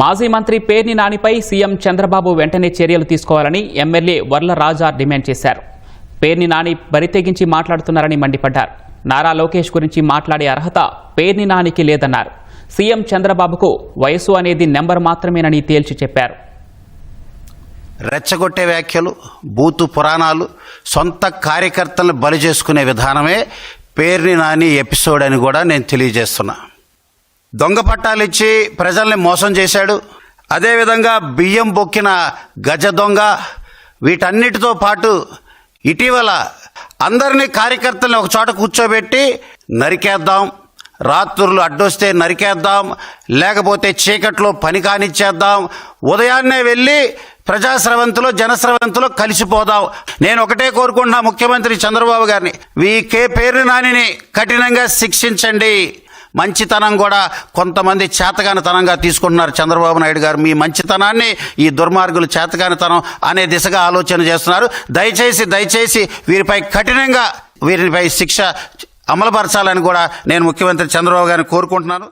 మాజీ మంత్రి పేర్ని నానిపై సీఎం చంద్రబాబు వెంటనే చర్యలు తీసుకోవాలని ఎమ్మెల్యే వర్ల రాజా డిమాండ్ చేశారు. పేర్ని నాని బరితెగించి మాట్లాడుతున్నారని మండిపడ్డారు. నారా లోకేష్ గురించి మాట్లాడే అర్హత పేర్ని నానికి లేదన్నారు. సీఎం చంద్రబాబుకు వయసు అనేది నెంబర్ మాత్రమేనని తేల్చి చెప్పారు. రెచ్చగొట్టే వ్యాఖ్యలు బూతు పురాణాలు సొంత కార్యకర్తలను బలి చేసుకునే విధానమే పేర్ని నాని ఎపిసోడ్ అని కూడా నేను తెలియజేస్తున్నా. దొంగ పట్టాలు ఇచ్చి ప్రజల్ని మోసం చేశాడు. అదేవిధంగా బియ్యం బొక్కిన గజ దొంగ వీటన్నిటితో పాటు ఇటీవల అందరినీ కార్యకర్తల్ని ఒక చోట కూర్చోబెట్టి నరికేద్దాం. రాత్రులు అడ్డొస్తే నరికేద్దాం. లేకపోతే చీకట్లో పని కానిచ్చేద్దాం. ఉదయాన్నే వెళ్ళి ప్రజాస్రవంతిలో జనస్రవంతిలో కలిసిపోదాం. నేను ఒకటే కోరుకుంటున్నా ముఖ్యమంత్రి చంద్రబాబు గారిని. వీకే పేరు నానిని కఠినంగా శిక్షించండి. మంచితనం కూడా కొంతమంది చేతగానితనంగా తీసుకుంటున్నారు చంద్రబాబు నాయుడు గారు. మీ మంచితనాన్ని ఈ దుర్మార్గులు చేతగానితనం అనే దిశగా ఆలోచన చేస్తున్నారు. దయచేసి దయచేసి వీరిపై కఠినంగా వీరిపై శిక్ష అమలుపరచాలని కూడా నేను ముఖ్యమంత్రి చంద్రబాబు గారిని కోరుకుంటున్నాను.